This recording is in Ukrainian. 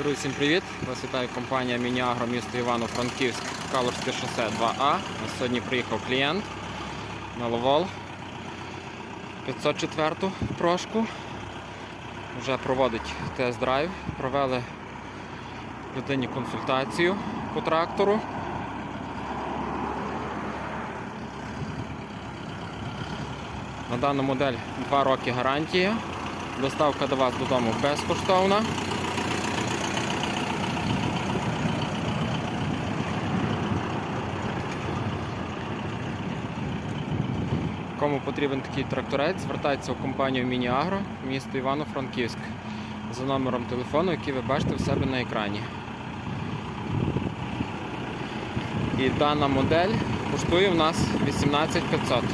Друзі, всім привіт! Вас вітає компанія Мініагро місто Івано-Франківськ, Калорське шосе 2А. У нас сьогодні приїхав клієнт на Ловол 504 прошку. Вже проводить тест-драйв. Провели людині консультацію по трактору. На дану модель 2 роки гарантія. Доставка до вас додому безкоштовна. Кому потрібен такий тракторець, звертайтеся в компанію Мініагро, місто Івано-Франківськ за номером телефону, який ви бачите в себе на екрані. І дана модель коштує в нас 18500.